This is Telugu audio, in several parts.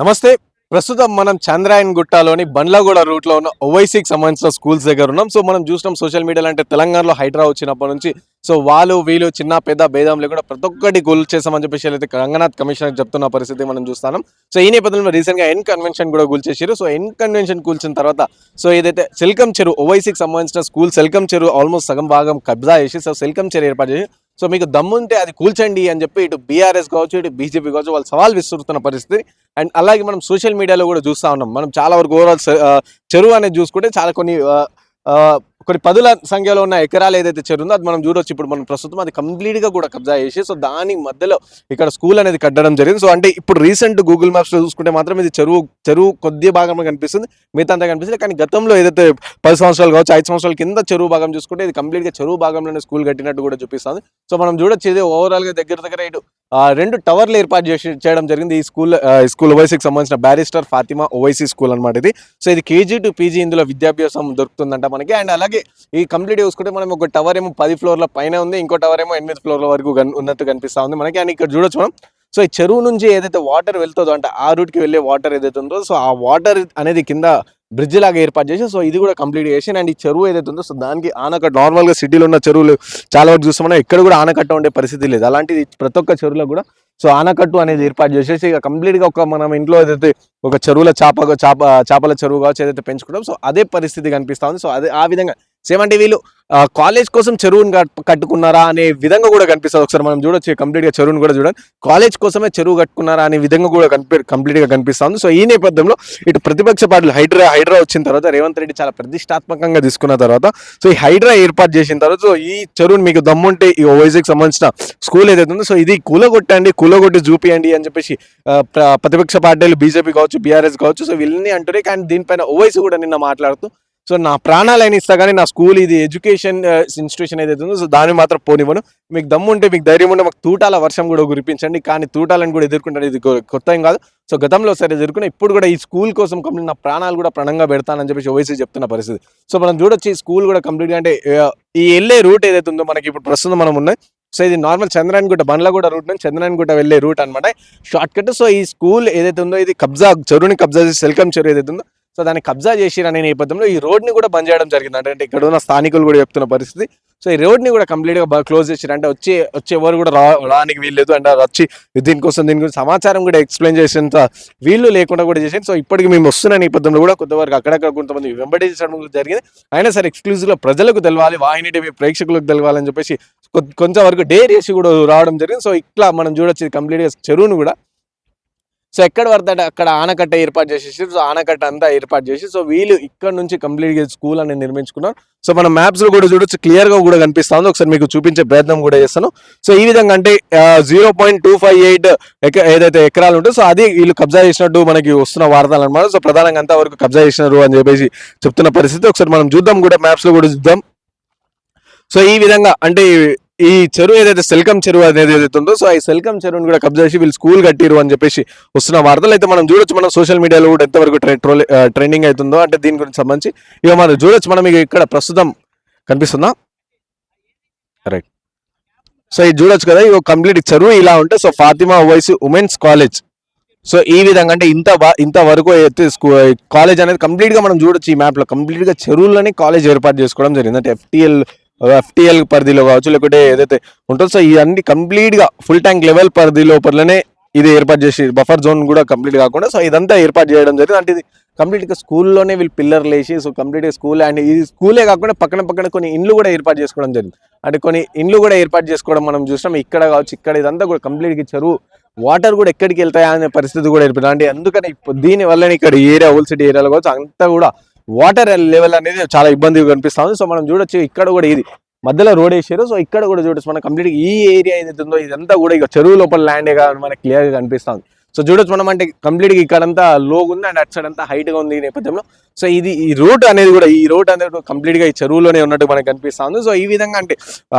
నమస్తే. ప్రస్తుతం మనం చంద్రాయన్ గుట్టలోని బండ్లగూడ రూట్లో ఉన్న ఓవైసీకి సంబంధించిన స్కూల్స్ దగ్గర ఉన్నాం. సో మనం చూసినాం సోషల్ మీడియాలో అంటే తెలంగాణలో హైడ్రా వచ్చినప్పటి నుంచి. సో వాళ్ళు వీళ్ళు చిన్న పెద్ద భేదం లేకుండా ప్రతి ఒక్కటి గోల్ చేసామని చెప్పేసి అయితే రంగనాథ్ కమిషనర్ చెప్తున్న పరిస్థితి మనం చూస్తున్నాం. సో ఈ నేపథ్యంలో రీసెంట్గా ఎన్ కన్వెన్షన్ కూడా కూల్చేసారు సో ఎన్ కన్వెన్షన్ కూల్చిన తర్వాత సో ఏదైతే సెల్కం చెరువు ఓవైసీకి సంబంధించిన స్కూల్ సెల్కం చెరువు ఆల్మోస్ట్ సగం భాగం కబ్జా చేసి సో సెల్కం చెరువు ఏర్పాటు చేసి సో మీకు దమ్ముంటే అది కూల్చండి అని చెప్పి ఇటు బీఆర్ఎస్ కావచ్చు ఇటు బీజేపీ కావచ్చు వాళ్ళు సవాల్ విసురుతున్న పరిస్థితి. అండ్ అలాగే మనం సోషల్ మీడియాలో కూడా చూస్తూ ఉన్నాం. మనం చాలా వరకు ఓవరాల్ చెరువు అనేది చూసుకుంటే చాలా కొన్ని కొన్ని పదుల సంఖ్యలో ఉన్న ఎకరాలు ఏదైతే చెరువు అది మనం చూడొచ్చు. ఇప్పుడు మనం ప్రస్తుతం అది కంప్లీట్గా కూడా కబ్జా చేసి సో దాని మధ్యలో ఇక్కడ స్కూల్ అనేది కట్టడం జరిగింది. సో అంటే ఇప్పుడు రీసెంట్ గూగుల్ మ్యాప్స్లో చూసుకుంటే మాత్రం ఇది చెరువు చెరువు కొద్ది భాగంలో కనిపిస్తుంది మిగతా అంతా కనిపిస్తుంది. కానీ గతంలో ఏదైతే పది సంవత్సరాలు కావచ్చు ఐదు సంవత్సరాల కింద చెరువు భాగం చూసుకుంటే ఇది కంప్లీట్గా చెరువు భాగంలోనే స్కూల్ కట్టినట్టు కూడా చూపిస్తుంది. సో మనం చూడొచ్చు ఇది ఓవరాల్గా దగ్గర దగ్గర ఇటు రెండు టవర్లు ఏర్పాటు చేసి చేయడం జరిగింది. ఈ స్కూల్ ఈ స్కూల్ ఓవైసీకి సంబంధించిన బ్యారిస్టర్ ఫాతిమా ఓవైసీ స్కూల్ అన్నమాట ఇది. సో ఇది కేజీ టు పీజీ ఇందులో విద్యాభ్యాసం దొరుకుతుందంట మనకి. అండ్ అలాగే ఈ కంప్లీట్ చూసుకుంటే మనం ఒక టవర్ ఏమో పది ఫ్లోర్ల పైన ఉంది. ఇంకో టవర్ ఏమో ఎనిమిది ఫ్లోర్ల వరకు ఉన్నట్టు కనిపిస్తూ ఉంది మనకి. అండ్ ఇక్కడ చూడొచ్చు మనం. సో ఈ చెరువు నుంచి ఏదైతే వాటర్ వెళ్తుందో అంటే ఆ రూట్కి కి వెళ్ళే వాటర్ ఏదైతే ఉందో సో ఆ వాటర్ అనేది కింద బ్రిడ్జ్ లాగా ఏర్పాటు చేసి సో ఇది కూడా కంప్లీట్ చేసి అండ్ ఈ చెరువు ఏదైతే ఉందో సో దానికి ఆనకట్ట నార్మల్గా సిటీలో ఉన్న చెరువులు చాలా వరకు చూస్తామన్నా ఎక్కడ కూడా ఆనకట్ట ఉండే పరిస్థితి లేదు. అలాంటిది ప్రతి ఒక్క చెరువులో కూడా సో ఆనకట్టు అనేది ఏర్పాటు చేసేసి ఇక కంప్లీట్గా ఒక మనం ఇంట్లో ఏదైతే ఒక చెరువుల చేప చేప చేపల చెరువు కావచ్చు ఏదైతే పెంచుకుంటాం సో అదే పరిస్థితి కనిపిస్తా ఉంది. సో అదే ఆ విధంగా సేమ్ వీళ్ళు కాలేజ్ కోసం చెరువును కట్టుకున్నారా అనే విధంగా కూడా కనిపిస్తుంది. ఒకసారి మనం చూడొచ్చు కంప్లీట్గా చెరువును కూడా చూడండి. కాలేజ్ కోసమే చెరువు కట్టుకున్నారా అనే విధంగా కూడా కనిపి కంప్లీట్గా సో ఈ నేపథ్యంలో ఇటు ప్రతిపక్ష పార్టీలు హైడ్రా హైడ్రా వచ్చిన తర్వాత రేవంత్ రెడ్డి చాలా ప్రతిష్టాత్మకంగా తీసుకున్న తర్వాత సో ఈ హైడ్రా ఏర్పాటు చేసిన తర్వాత సో ఈ చెరువుని మీకు దమ్ముంటే ఈ ఓవైసీకి సంబంధించిన స్కూల్ ఏదైతే ఉందో సో ఇది కూలగొట్టండి కూలగొట్టి చూపియండి అని చెప్పేసి ప్రతిపక్ష పార్టీలు బీజేపీ కావచ్చు బీఆర్ఎస్ కావచ్చు సో వీళ్ళని అంటున్నాయి. కానీ దీనిపైన ఓవైసీ కూడా నిన్న మాట్లాడుతూ సో నా ప్రాణాలైన ఇస్తా కానీ నా స్కూల్ ఇది ఎడ్యుకేషన్ ఇన్స్టిట్యూషన్ ఏదైతే ఉందో సో దాన్ని మాత్రం పోనివ్వను. మీకు దమ్ము ఉంటే మీకు ధైర్యం ఉంటే మాకు తూటాల వర్షం కూడా కురిపించండి. కానీ తూటాలను కూడా ఎదుర్కొంటాను. ఇది కొత్త ఏం కాదు. సో గతంలో సరే ఎదుర్కొని ఇప్పుడు కూడా ఈ స్కూల్ కోసం కంప్లీట్ నా ప్రాణాలు కూడా ప్రణంగా పెడతానని చెప్పేసి ఓవైసీ చెప్తున్న పరిస్థితి. సో మనం చూడొచ్చు ఈ స్కూల్ కూడా కంప్లీట్గా అంటే ఈ వెళ్ళే రూట్ ఏదైతే ఉందో మనకి ఇప్పుడు ప్రస్తుతం మనం ఉన్నాయి సో ఇది నార్మల్ చంద్రాయనగుట్ట బండ్లగూడ రూట్ నుంచి చంద్రాయనగుట్ట వెళ్ళే రూట్ అనమాట షార్ట్ కట్ సో ఈ స్కూల్ ఏదైతే ఉందో ఇది కబ్జా చెరువుని కబ్జా చేసి సెల్కమ్ చెరువు ఏదైతే ఉందో సో దాన్ని కబ్జా చేసిరనే నేపథ్యంలో ఈ రోడ్ని కూడా బంద్ చేయడం జరిగింది. అంటే ఇక్కడ ఉన్న స్థానికులు కూడా చెప్తున్న పరిస్థితి. సో ఈ రోడ్ని కూడా కంప్లీట్గా క్లోజ్ చేసిరు అంటే వచ్చే వచ్చే ఎవరు కూడా రా రానికి వీల్లేదు అండ్ వచ్చి దీనికోసం దీని గురించి సమాచారం కూడా ఎక్స్ప్లెయిన్ చేసేంత వీళ్ళు లేకుండా కూడా చేసింది. సో ఇప్పటికి మేము వస్తున్న నేపథ్యంలో కూడా కొంతవరకు అక్కడక్కడ కొంతమంది వెంబడించడం కూడా జరిగింది. అయినా సరే ఎక్స్క్లూజివ్లో ప్రజలకు తెలవాలి వాహిని టీవీ ప్రేక్షకులకు తెలవాలని చెప్పేసి కొంచెం వరకు డేర్ చేసి కూడా రావడం జరిగింది. సో ఇట్లా మనం చూడొచ్చు కంప్లీట్గా చెరువును కూడా. సో ఎక్కడ పడతాడు అక్కడ ఆనకట్ట ఏర్పాటు చేసేసి సో ఆనకట్ట అంతా ఏర్పాటు చేసి సో వీళ్ళు ఇక్కడ నుంచి కంప్లీట్గా స్కూల్ అనేది నిర్మించుకున్నారు. సో మన మ్యాప్స్లో కూడా చూడొచ్చు క్లియర్గా కూడా కనిపిస్తా ఉంది ఒకసారి మీకు చూపించే ప్రయత్నం కూడా చేస్తాను. సో ఈ విధంగా అంటే zero point two five eight ఏదైతే ఎకరాలు ఉంటుందో సో అది వీళ్ళు కబ్జా చేసినట్టు మనకి వస్తున్న వార్తలు అనమాట సో ప్రధానంగా అంతా వరకు కబ్జా చేసినారు అని చెప్పేసి చెప్తున్న పరిస్థితి. ఒకసారి మనం చూద్దాం కూడా మ్యాప్స్లో కూడా చూద్దాం. సో ఈ విధంగా అంటే ఈ చెరువు ఏదైతే సెల్కం చెరువు అనేది ఏదైతే ఉందో సో ఈ సెల్కం చెరువుని కూడా కబ్జా చేసి వీళ్ళు స్కూల్ కట్టిరు అని చెప్పేసి వస్తున్న వార్తలు అయితే మనం చూడొచ్చు. మనం సోషల్ మీడియాలో కూడా ఎంతవరకు ట్రెండింగ్ అవుతుందో అంటే దీని గురించి సంబంధించి ఇక మనం చూడొచ్చు. మనం ఇక ఇక్కడ ప్రస్తుతం కనిపిస్తుందా? రైట్ సో ఇది చూడొచ్చు కదా ఇక కంప్లీట్ చెరువు ఇలా ఉంటే so Fatima Owaisi women's college. So ఈ విధంగా అంటే ఇంత ఇంత వరకు అయితే కాలేజ్ అనేది కంప్లీట్గా మనం చూడొచ్చు ఈ మ్యాప్లో. కంప్లీట్గా చెరువులని కాలేజ్ ఏర్పాటు చేసుకోవడం జరిగింది. అంటే ఎఫ్టిఎల్ ఎఫ్టిఎల్ పరిధిలో కావచ్చు లేకుంటే ఏదైతే ఉంటుందో సో ఇవన్నీ కంప్లీట్గా ఫుల్ ట్యాంక్ లెవెల్ పరిధి లోపలనే ఇది ఏర్పాటు చేసి బఫర్ జోన్ కూడా కంప్లీట్ కాకుండా సో ఇదంతా ఏర్పాటు చేయడం జరిగింది. అంటే ఇది కంప్లీట్గా స్కూల్లోనే వీళ్ళు పిల్లర్లు వేసి సో కంప్లీట్గా స్కూల్ అండ్ ఈ స్కూలే కాకుండా పక్కన పక్కన కొన్ని ఇండ్లు కూడా ఏర్పాటు చేసుకోవడం జరిగింది. అంటే కొన్ని ఇండ్లు కూడా ఏర్పాటు చేసుకోవడం మనం చూసినాం. ఇక్కడ కావచ్చు ఇక్కడ ఇదంతా కూడా కంప్లీట్గా చెరువు వాటర్ కూడా ఎక్కడికి వెళ్తాయా అనే పరిస్థితి కూడా ఏర్పడింది. అంటే అందుకని దీనివల్లనే దీని వల్లనే ఇక్కడ ఏరియా హోల్ సిటీ ఏరియాలో కావచ్చు అంతా కూడా వాటర్ లెవెల్ అనేది చాలా ఇబ్బందిగా కనిపిస్తుంది సో మనం చూడొచ్చు ఇక్కడ కూడా ఇది మధ్యలో రోడ్ వేసారు. సో ఇక్కడ కూడా చూడొచ్చు మనం కంప్లీట్ ఈ ఏరియా ఏదైతే ఉందో ఇదంతా కూడా ఇక చెరువు లోపల ల్యాండే కాదు మనకి క్లియర్గా కనిపిస్తుంది సో చూడొచ్చు మనం అంటే కంప్లీట్గా ఇక్కడంతా లోగా ఉంది అండ్ అటు సైడ్ అంతా హైట్గా ఉంది ఈ నేపథ్యంలో. సో ఇది ఈ రోడ్ అనేది కూడా ఈ రోడ్ అనేది కంప్లీట్గా ఈ చెరువులోనే ఉన్నట్టు మనకి కనిపిస్తుంది. సో ఈ విధంగా అంటే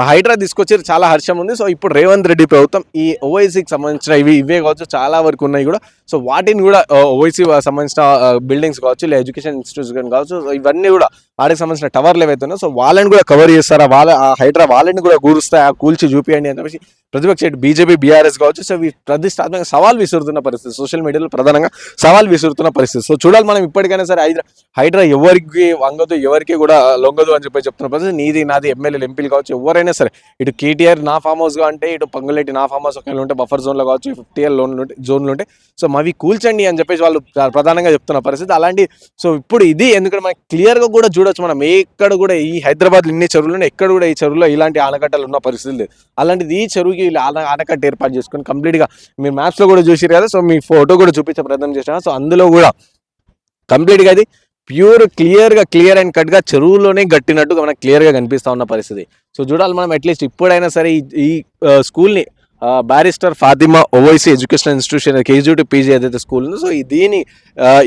హైడ్రా తీసుకొచ్చారు చాలా హర్షం ఉంది. సో ఇప్పుడు రేవంత్ రెడ్డి ప్రభుత్వం ఈ ఓవైసీకి సంబంధించిన ఇవి ఇవే కావచ్చు చాలా వరకు ఉన్నాయి కూడా. సో వాటిని కూడా ఓవైసీ సంబంధించిన బిల్డింగ్స్ కావచ్చు లేదా ఎడ్యుకేషన్ ఇన్స్టిట్యూషన్ కావచ్చు సో ఇవన్నీ కూడా వాటికి సంబంధించిన టవర్లు ఏవైతే సో వాళ్ళని కూడా కవర్ చేస్తారా? వాళ్ళ ఆ హైడ్రా వాళ్ళని కూడా కూరుస్తాయి ఆ కూల్చి చూపియండి అని చెప్పేసి ప్రతిపక్ష బీజేపీ బీఆర్ఎస్ కావచ్చు సో ఇవి ప్రతిష్టాత్మక సవాల్ విసురుతున్న పరిస్థితి సోషల్ మీడియాలో ప్రధానంగా సవాల్ విసురుతున్న పరిస్థితి. సో చూడాలి మనం ఇప్పటికైనా సరే హైదరా హైడ్రా ఎవరికి వంగదు ఎవరికి కూడా లొంగదు అని చెప్పి చెప్తున్న పరిస్థితి. నీది నాది ఎమ్మెల్యేలు ఎంపీలు కావచ్చు ఎవరైనా సరే ఇటు కేటీఆర్ నా ఫామ్ హౌస్గా అంటే ఇటు పొంగులేటి నా ఫామ్ హౌస్ ఒకవేళ ఉంటే బఫర్ జోన్లో కావచ్చు ఫిఫ్టీ ఇయర్ లోన్ జోన్లు ఉంటే సో మావి కూల్చండి అని చెప్పేసి వాళ్ళు ప్రధానంగా చెప్తున్న పరిస్థితి. అలాంటి సో ఇప్పుడు ఇది ఎందుకంటే మనకి క్లియర్గా కూడా చూడొచ్చు మనం ఎక్కడ కూడా ఈ హైదరాబాద్ ఇన్ని చెరువులు ఉన్నాయి, ఎక్కడ కూడా ఈ చెరువులో ఇలాంటి ఆనకట్టలు ఉన్న పరిస్థితి లేదు. అలాంటిది ఈ చెరువుకి ఆనకట్ట ఏర్పాటు చేసుకొని కంప్లీట్గా మీరు మ్యాప్స్లో కూడా చూసారు కదా సో మీ ఫోటో కూడా చూపించే ప్రయత్నం చేసిన. సో అందులో కూడా కంప్లీట్గా అది ప్యూర్ క్లియర్గా క్లియర్ అండ్ కట్గా చెరువులోనే గట్టినట్టుగా మనకు క్లియర్గా కనిపిస్తా ఉన్న పరిస్థితి. సో చూడాలి మనం అట్లీస్ట్ ఇప్పుడైనా సరే ఈ- ఈ స్కూల్ని barrister Fatima Owaisi education institution KG to PG ఏదైతే స్కూల్ ఉందో సో దీని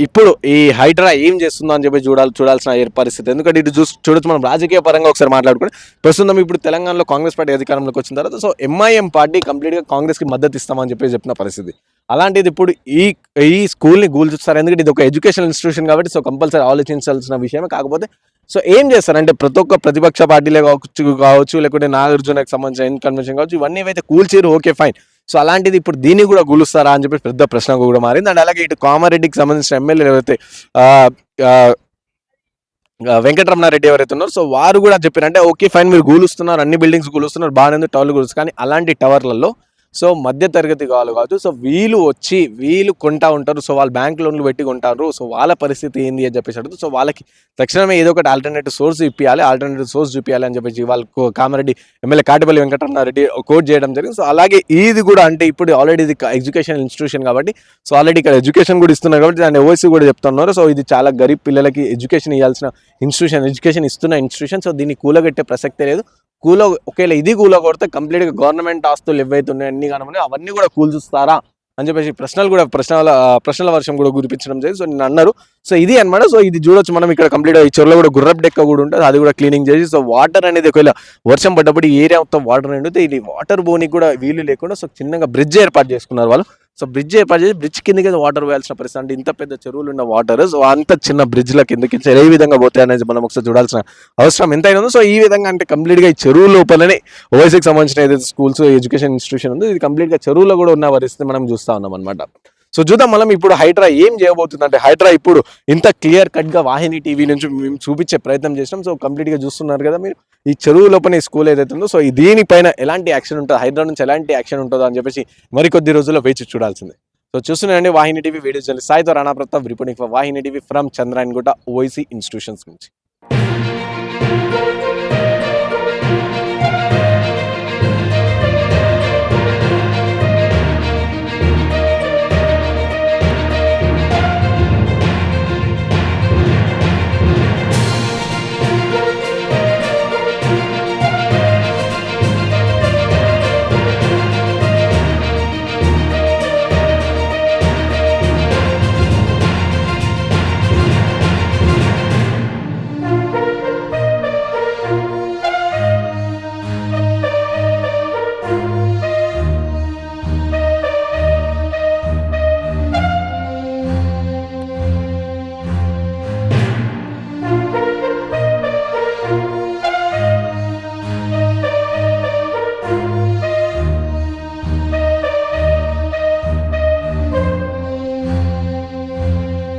ఇప్పుడు ఈ హైడ్రా ఏం చేస్తుందో అని చెప్పి చూడాలి చూడాల్సిన పరిస్థితి. ఎందుకంటే ఇటు చూసి చూడొచ్చు మనం రాజకీయ పరంగా ఒకసారి మాట్లాడుకుంటే ప్రస్తుతం ఇప్పుడు తెలంగాణలో కాంగ్రెస్ పార్టీ అధికారంలోకి వచ్చిన తర్వాత సో ఎంఐఎం పార్టీ కంప్లీట్గా కాంగ్రెస్కి మద్దతు ఇస్తామని చెప్పి చెప్పిన పరిస్థితి. అలాంటిది ఇప్పుడు ఈ ఈ స్కూల్ని గూల్చుస్తారు ఎందుకంటే ఇది ఒక ఎడ్యుకేషన్ ఇన్స్టిట్యూషన్ కాబట్టి సో కంపల్సరీ ఆలోచించాల్సిన విషయమే. కాకపోతే సో ఏం చేస్తారు? అంటే ప్రతి ఒక్క ప్రతిపక్ష పార్టీలే కావచ్చు కావచ్చు లేకుంటే నాగార్జునకి సంబంధించిన కన్వెన్షన్ కావచ్చు ఇవన్నీ అయితే కూల్చేరు ఓకే ఫైన్. సో అలాంటిది ఇప్పుడు దీన్ని కూడా గులుస్తారా అని చెప్పి పెద్ద ప్రశ్న కూడా మారింది. అండ్ అలాగే ఇటు కామారెడ్డికి సంబంధించిన ఎమ్మెల్యేలు ఎవరైతే వెంకటరమణారెడ్డి ఎవరైతే ఉన్నారో సో వారు కూడా చెప్పారు అంటే ఓకే ఫైన్ మీరు గూలుస్తున్నారు అన్ని బిల్డింగ్స్ గూలుస్తున్నారు బాగానే ఉంది టవర్లు గూలుస్తారు కానీ అలాంటి టవర్లలో సో మధ్య తరగతి వాళ్ళు కావచ్చు సో వీళ్ళు వచ్చి వీళ్ళు కొంటా ఉంటారు సో వాళ్ళు బ్యాంక్ లోన్లు పెట్టి కొంటారు సో వాళ్ళ పరిస్థితి ఏంది అని చెప్పేసి అడుగుతూ సో వాళ్ళకి తక్షణమే ఏదో ఒకటి ఆల్టర్నేటివ్ సోర్స్ ఇప్పించాలి ఆల్టర్నేటివ్ సోర్స్ చూపించాలి అని చెప్పేసి వాళ్ళు కామారెడ్డి ఎమ్మెల్యే కాటిపల్లి వెంకటరమణారెడ్డి కోట్ చేయడం జరిగింది. సో అలాగే ఇది కూడా అంటే ఇప్పుడు ఆల్రెడీ ఇది ఎడ్యుకేషన్ ఇన్స్టిట్యూషన్ కాబట్టి సో ఆల్రెడీ ఇక్కడ ఎడ్యుకేషన్ కూడా ఇస్తున్నారు కాబట్టి దాన్ని ఓవైసీ కూడా చెప్తున్నారు. సో ఇది చాలా గరీబ్ పిల్లలకి ఎడ్యుకేషన్ ఇవ్వాల్సిన ఇన్స్టిట్యూషన్ ఎడ్యుకేషన్ ఇస్తున్న ఇన్స్టిట్యూషన్ సో దీన్ని కూలగట్టే ప్రసక్తే లేదు. కూల ఒకవేళ ఇది కూల కొడితే కంప్లీట్గా గవర్నమెంట్ ఆస్తులు ఏవైతే ఉన్నాయో అన్ని కనుమని అవన్నీ కూడా కూల్చుస్తారా అని చెప్పేసి ప్రశ్నలు కూడా ప్రశ్నల ప్రశ్నల వర్షం కూడా గురిపించడం చేసి సో నేను అన్నారు. సో ఇది అన్నమాట. సో ఇది చూడొచ్చు మనం ఇక్కడ కంప్లీట్ ఈ చెరువులో కూడా గుర్రపు డెక్క కూడా ఉంటుంది. అది కూడా క్లీనింగ్ చేసి సో వాటర్ అనేది ఒకవేళ వర్షం పడ్డప్పుడు ఏరియా మొత్తం వాటర్ నిండితే ఇది వాటర్ బోనికి కూడా వీలు లేకుండా సో చిన్నగా బ్రిడ్జ్ ఏర్పాటు చేసుకున్నారు వాళ్ళు. సో బ్రిడ్జ్ ఏర్పాటు చేసి బ్రిడ్జ్ కిందకి వాటర్ వేయాల్సిన పరిస్థితి. అంటే ఇంత పెద్ద చెరువులు ఉన్న వాటర్ సో అంత చిన్న బ్రిడ్జ్ల కిందకి ఏ విధంగా పోతాయి అనేది మనం ఒకసారి చూడాల్సిన అవసరం ఎంతైనా ఉందో. సో ఈ విధంగా అంటే కంప్లీట్గా ఈ చెరువు లోపలనే ఓవైసీకి సంబంధించిన ఏదైతే స్కూల్స్ ఎడ్యుకేషన్ ఇన్స్టిట్యూషన్ ఉందో ఇది కంప్లీట్గా చెరువులో కూడా ఉన్న పరిస్థితి మనం చూస్తా ఉన్నాం అనమాట సో చూద్దాం మనం ఇప్పుడు హైడ్రా ఏం చేయబోతుంది అంటే హైడ్రా ఇప్పుడు ఇంత క్లియర్ కట్గా వాహిని టీవీ నుంచి మేము చూపించే ప్రయత్నం చేసినాం. సో కంప్లీట్గా చూస్తున్నారు కదా మీరు. ఈ చెరువు లోపల స్కూల్ ఏదైతే ఉందో సో ఈ దీనిపైన ఎలాంటి యాక్షన్ ఉంటుందో? హైడ్రా నుంచి ఎలాంటి యాక్షన్ ఉంటుందో అని చెప్పేసి మరికొద్ది రోజుల్లో వేచి చూడాల్సిందే. సో చూస్తున్నాయండి Vahini TV video journalist సాయితో Rana Pratap reporting for Vahini TV from Chandrayangutta OIC institutions నుంచి.